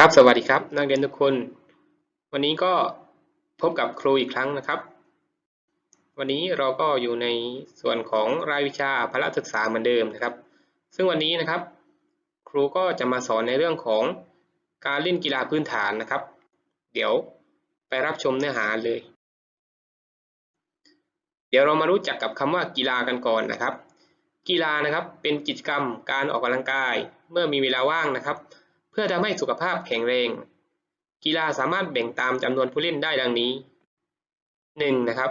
ครับสวัสดีครับ นักเรียนทุกคน วันนี้ก็พบกับครูอีกครั้งนะครับ วันนี้เราก็อยู่ในส่วนของรายวิชาพละศึกษาเหมือนเดิมนะครับ ซึ่งวันนี้นะครับ ครูก็จะมาสอนในเรื่องของการเล่นกีฬาพื้นฐานนะครับ เดี๋ยวไปรับชมเนื้อหาเลย เดี๋ยวเรามารู้จักกับคำว่ากีฬากันก่อนนะครับ กีฬานะครับเป็นกิจกรรมการออกกำลังกาย เมื่อมีเวลาว่างนะครับ พื่อทำให้สุขภาพแข็งแรง กีฬาสามารถแบ่งตามจำนวนผู้เล่นได้ดังนี้ 1. นะครับ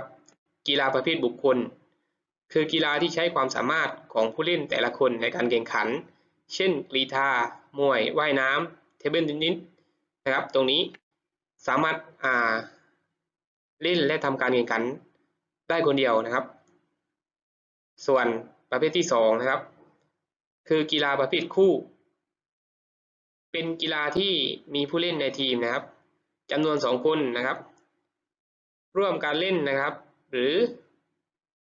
กีฬาประเภทบุคคล คือกีฬาที่ใช้ความสามารถของผู้เล่นแต่ละคนในการแข่งขัน เช่นกรีฑามวย ว่ายน้ำเทเบิลเทนนิสนะครับ ตรงนี้สามารถอ่าเล่นและทำการแข่งขันได้คนเดียวนะครับ ส่วนประเภทที่สองนะครับ คือกีฬาประเภทคู่ เป็นกีฬาที่มีผู้เล่นในทีมนะครับจำนวนสองคนนะครับ ร่วมการเล่นนะครับ หรือ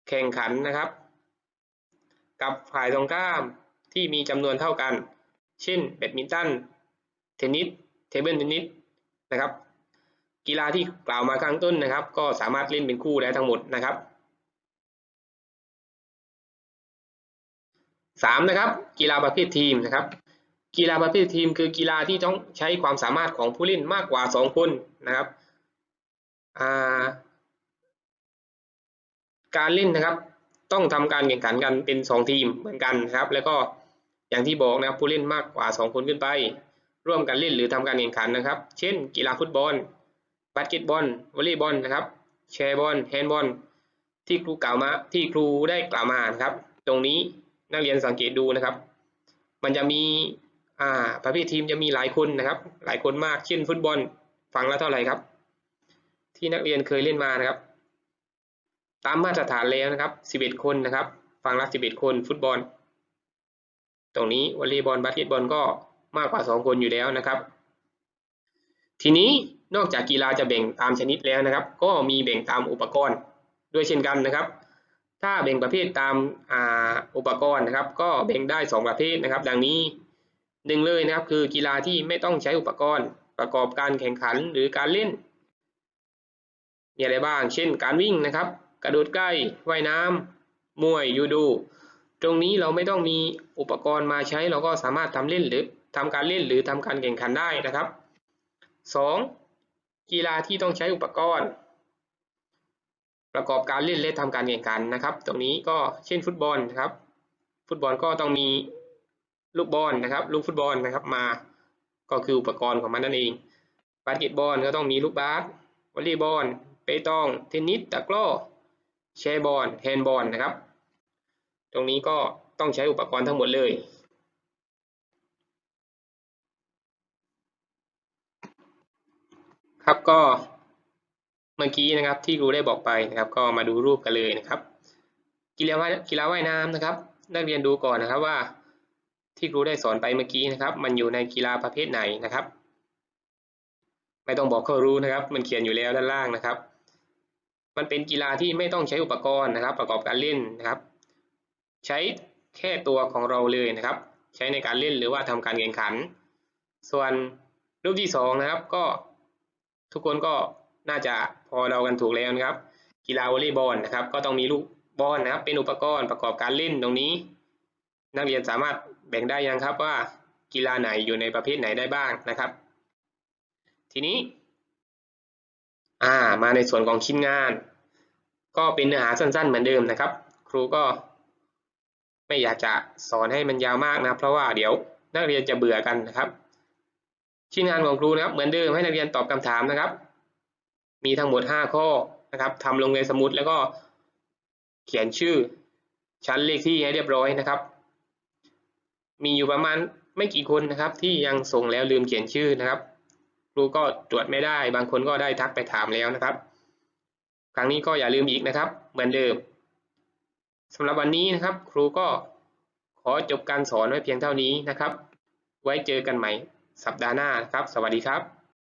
แข่งขันนะครับ กับฝ่ายตรงข้ามที่มีจำนวนเท่ากัน เช่นแบดมินตันเทนนิสเทเบิลเทนนิสนะครับ กีฬาที่กล่าวมาข้างต้นนะครับ ก็สามารถเล่นเป็นคู่ได้ทั้งหมดนะครับสามนะครับ กีฬาประเภททีมนะครับ กีฬาประเภททีมคือกีฬาที่ต้องใช้ความสามารถของผู้เล่นมากกว่าสองคนนะครับการเล่นนะครับ ต้องทำการแข่งขันกันเป็นสองทีมเหมือนกันนะครับ แล้วก็อย่างที่บอกนะครับผู้เล่นมากกว่าสองคนขึ้นไป ร่วมกันเล่นหรือทำการแข่งขันนะครับ เช่น กีฬาฟุตบอลบาสเกตบอลวอลเลย์บอลนะครับแชร์บอลแฮนด์บอลที่ครูกล่าวมาที่ครูได้กล่าวมานะครับ ตรงนี้นักเรียนสังเกตดูนะครับ มันจะมี อ่าประเภททีมจะมีหลายคนนะครับ หลายคนมากเช่นฟุตบอลฝั่งละเท่าไหร่ครับ ที่นักเรียนเคยเล่นมานะครับ ตามมาตรฐานแล้วนะครับ 11 คนนะครับฝั่งละ11 คนฟุตบอล ตรงนี้วอลเลย์บอลบาสเกตบอลก็มากกว่า 2 คนอยู่แล้วนะครับ ทีนี้นอกจากกีฬาจะแบ่งตามชนิดแล้วนะครับ ก็มีแบ่งตามอุปกรณ์ด้วยเช่นกันนะครับ ถ้าแบ่งประเภทตามอุปกรณ์นะครับ ก็แบ่งได้ 2 ประเภทนะครับ ดังนี้ หนึ่งเลยนะครับคือกีฬาที่ไม่ต้องใช้อุปกรณ์ประกอบการแข่งขันหรือการเล่น มีอะไรบ้าง เช่น การวิ่งนะครับ กระโดดใกล้ว่ายน้ำมวยยูโดตรงนี้เราไม่ต้องมีอุปกรณ์มาใช้เราก็สามารถทำเล่นหรือทำการเล่นหรือทำการแข่งขันได้นะครับ 2. กีฬาที่ต้องใช้อุปกรณ์ ประกอบการเล่นและทำการแข่งขันนะครับ ตรงนี้ก็เช่นฟุตบอลนะครับ ฟุตบอลก็ต้องมี ลูกบอลนะครับ ลูกฟุตบอลนะครับมา ก็คืออุปกรณ์ของมันนั่นเองบาสเกตบอลก็ต้องมีลูกบาสวอลเลย์บอลเปตองเทนนิสตะกร้อแชร์บอลแฮนด์บอลนะครับ ตรงนี้ก็ต้องใช้อุปกรณ์ทั้งหมดเลยครับก็เมื่อกี้นะครับที่ครูได้บอกไปนะครับ ก็มาดูรูปกันเลยนะครับ กีฬาว่ายกีฬาว่ายน้ำนะครับ นักเรียนดูก่อนนะครับว่า ที่ครูได้สอนไปเมื่อกี้นะครับ มันอยู่ในกีฬาประเภทไหนนะครับ ไม่ต้องบอกเขารู้นะครับ มันเขียนอยู่แล้วด้านล่างนะครับ มันเป็นกีฬาที่ไม่ต้องใช้อุปกรณ์นะครับ ประกอบการเล่นนะครับ ใช้แค่ตัวของเราเลยนะครับ ใช้ในการเล่นหรือว่าทำการแข่งขัน ส่วนรูปที่สองนะครับก็ทุกคนก็น่าจะพอเรากันถูกแล้วนะครับ กีฬาวอลเลย์บอลนะครับ ก็ต้องมีลูกบอลนะครับ เป็นอุปกรณ์ประกอบการเล่นตรงนี้ นักเรียนสามารถ แบ่งได้ยังครับว่ากีฬาไหนอยู่ในประเภทไหนได้บ้างนะครับ ทีนี้อ่ามาในส่วนของชิ้นงาน ก็เป็นเนื้อหาสั้นๆ เหมือนเดิมนะครับ ครูก็ไม่อยากจะสอนให้มันยาวมากนะเพราะว่าเดี๋ยวนักเรียนจะเบื่อกันนะครับ ชิ้นงานของครูนะครับ เหมือนเดิมให้นักเรียนตอบคำถามนะครับ มีทั้งหมด 5 ข้อนะครับทำลงในสมุดแล้วก็เขียนชื่อชั้นเลขที่ให้เรียบร้อยนะครับ มีอยู่ประมาณไม่กี่คนนะครับ ที่ยังส่งแล้วลืมเขียนชื่อนะครับ ครูก็ตรวจไม่ได้ บางคนก็ได้ทักไปถามแล้วนะครับ ครั้งนี้ก็อย่าลืมอีกนะครับ เหมือนเดิมสำหรับวันนี้นะครับ ครูก็ขอจบการสอนไว้เพียงเท่านี้นะครับ ไว้เจอกันใหม่สัปดาห์หน้าครับ สวัสดีครับ